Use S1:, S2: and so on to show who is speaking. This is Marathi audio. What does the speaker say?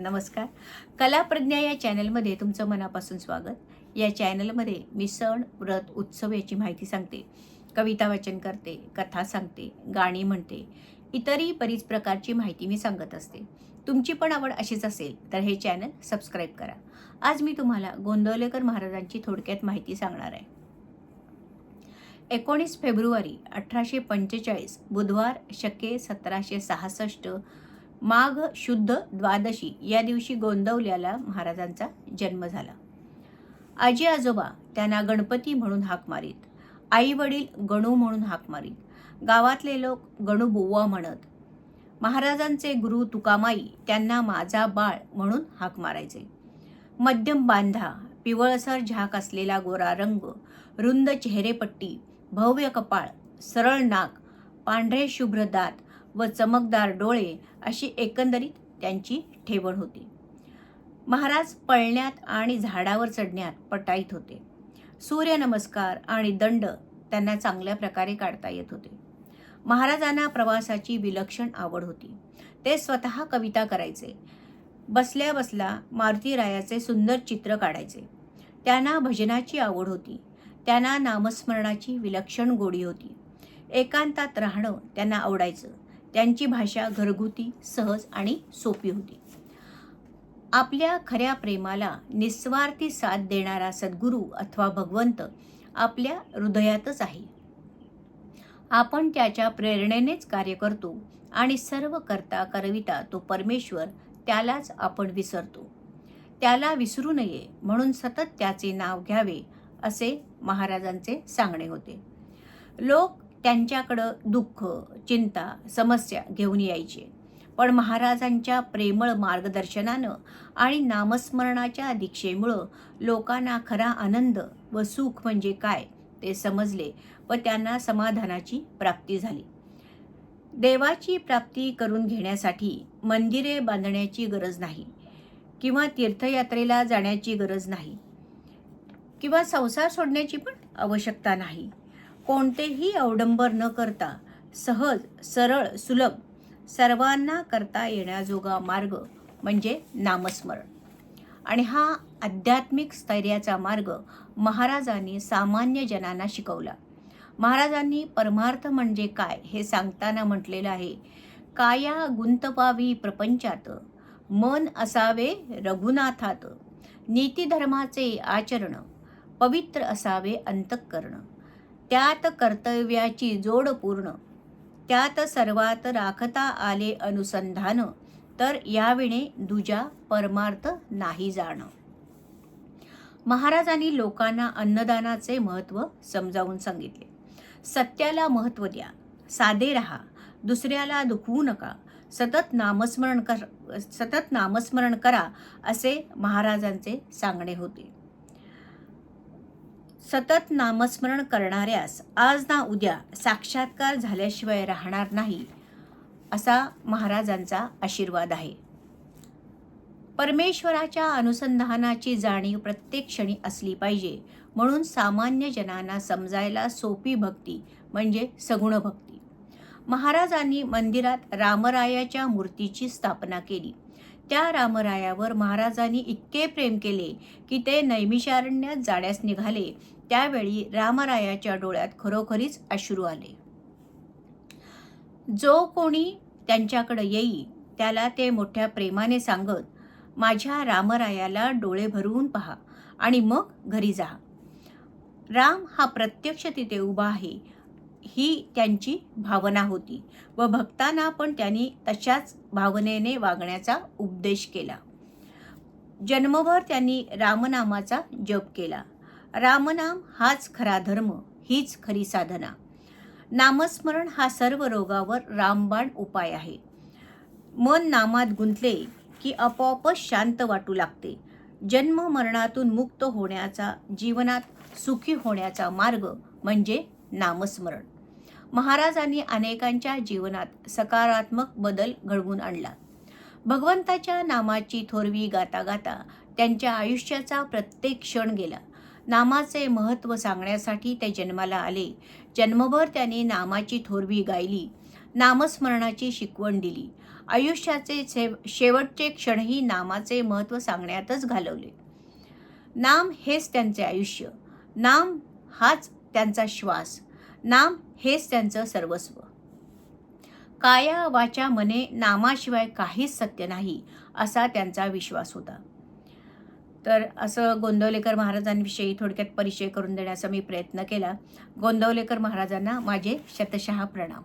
S1: नमस्कार. कलाप्रज्ञा या चॅनलमध्ये तुमचं मनापासून स्वागत. या चॅनलमध्ये मी सण व्रत उत्सव याची माहिती सांगते. कविता वाचन करते कथा सांगते गाणी म्हणते. इतरही बरीच प्रकारची माहिती मी सांगत असते. तुमची पण आवड अशीच असेल तर हे चॅनल सबस्क्राईब करा. आज मी तुम्हाला गोंदवलेकर महाराजांची थोडक्यात माहिती सांगणार आहे. एकोणीस फेब्रुवारी अठराशे पंचेचाळीस बुधवार शके सतराशे सहासष्ट माघ शुद्ध द्वादशी या दिवशी गोंदवल्याला महाराजांचा जन्म झाला. आजी आजोबा त्यांना गणपती म्हणून हाक मारीत आई वडील गणू म्हणून हाक मारीत गावातले लोक गणू बुवा म्हणत महाराजांचे गुरु तुकामाई त्यांना माझा बाळ म्हणून हाक मारायचे. मध्यम बांधा पिवळसर झाक असलेला गोरा रंग रुंद चेहरेपट्टी भव्य कपाळ सरळ नाक पांढरे शुभ्र दात व चमकदार डोळे अशी एकंदरीत त्यांची ठेवण होती. महाराज पळण्यात आणि झाडावर चढण्यात पटाईत होते. सूर्यनमस्कार आणि दंड त्यांना चांगल्या प्रकारे काढता येत होते. महाराजांना प्रवासाची विलक्षण आवड होती. ते स्वतः कविता करायचे. बसल्या बसला मारुतीरायाचे सुंदर चित्र काढायचे. त्यांना भजनाची आवड होती. त्यांना नामस्मरणाची विलक्षण गोडी होती. एकांतात राहणं त्यांना आवडायचं. त्यांची भाषा घरगुती सहज आणि सोपी होती. आपल्या खऱ्या प्रेमाला निस्वार्थी साथ देणारा सद्गुरू अथवा भगवंत आपल्या हृदयातच आहे. आपण त्याच्या प्रेरणेनेच कार्य करतो आणि सर्व करता करविता तो परमेश्वर त्यालाच आपण विसरतो. त्याला विसरू नये म्हणून सतत त्याचे नाव घ्यावे असे महाराजांचे सांगणे होते. लोक त्यांच्याकडं दुःख चिंता समस्या घेऊन यायचे. पण महाराजांच्या प्रेमळ मार्गदर्शनानं आणि नामस्मरणाच्या दीक्षेमुळं लोकांना खरा आनंद व सुख म्हणजे काय ते समजले व त्यांना समाधानाची प्राप्ती झाली. देवाची प्राप्ती करून घेण्यासाठी मंदिरे बांधण्याची गरज नाही किंवा तीर्थयात्रेला जाण्याची गरज नाही किंवा संसार सोडण्याची पण आवश्यकता नाही. कोणतेही अवडंबर न करता सहज सरळ सुलभ सर्वांना करता येण्याजोगा मार्ग म्हणजे नामस्मरण. आणि हा आध्यात्मिक स्थैर्याचा मार्ग महाराजांनी सामान्य जनांना शिकवला. महाराजांनी परमार्थ म्हणजे काय हे सांगताना म्हटलेलं आहे काया गुंतवावी प्रपंचात मन असावे रघुनाथात नीतिधर्माचे आचरण पवित्र असावे अंतःकरण. त्यात कर्तव्याची जोड पूर्ण. त्यात सर्वात राखता आले अनुसंधान तर याविणे दुजा परमार्थ नाही जाणं. महाराजांनी लोकांना अन्नदानाचे महत्त्व समजावून सांगितले. सत्याला महत्त्व द्या साधे राहा दुसऱ्याला दुखवू नका सतत नामस्मरण कर सतत नामस्मरण करा असे महाराजांचे सांगणे होते. सतत नामस्मरण करणाऱ्यास आज ना उद्या साक्षात्कार झाल्याशिवाय राहणार नाही असा महाराजांचा आशीर्वाद आहे. परमेश्वराच्या अनुसंधानाची जाणीव प्रत्येक क्षणी असली पाहिजे म्हणून सामान्य जनांना समजायला सोपी भक्ती म्हणजे सगुण भक्ती. महाराजांनी मंदिरात रामरायाच्या मूर्तीची स्थापना केली. त्या रामरायावर महाराजांनी इतके प्रेम केले की ते नैमिषारण्यात जाण्यास निघाले. त्यावेळी रामरायाच्या डोळ्यात खरोखरीच अश्रू आले. जो कोणी त्यांच्याकडे येई त्याला ते मोठ्या प्रेमाने सांगत माझ्या रामरायाला डोळे भरवून पहा आणि मग घरी जा. राम हा प्रत्यक्ष तिथे उभा आहे. ही त्यांची भावना होती व भक्तांना पण त्यांनी तशाच भावनेने वागण्याचा उपदेश केला. जन्मभर त्यांनी रामनामाचा जप केला. रामनाम हाच खरा धर्म हीच खरी साधना. नामस्मरण हा सर्व रोगावर रामबाण उपाय आहे. मन नामात गुंतले की आपोआपच शांत वाटू लागते. जन्म मरणातून मुक्त होण्याचा जीवनात सुखी होण्याचा मार्ग म्हणजे नामस्मरण. महाराजांनी अनेकांच्या जीवनात सकारात्मक बदल घडवून आणला. भगवंताच्या नामाची थोरवी गाता गाता त्यांच्या आयुष्याचा प्रत्येक क्षण गेला. नामाचे महत्त्व सांगण्यासाठी ते जन्माला आले. जन्मभर त्यांनी नामाची थोरवी गायली नामस्मरणाची शिकवण दिली. आयुष्याचे शेवटचे क्षणही नामाचे महत्त्व सांगण्यातच घालवले. नाम हेच त्यांचे आयुष्य. नाम हाच त्यांचा श्वास. नाम हेच त्यांचं सर्वस्व. काया वाचा मने नामाशिवाय काहीच सत्य नाही असा त्यांचा विश्वास होता. तर असं गोंदवलेकर महाराजांविषयी थोडक्यात परिचय करून देण्याचा मी प्रयत्न केला. गोंदवलेकर महाराजांना माझे शतशः प्रणाम.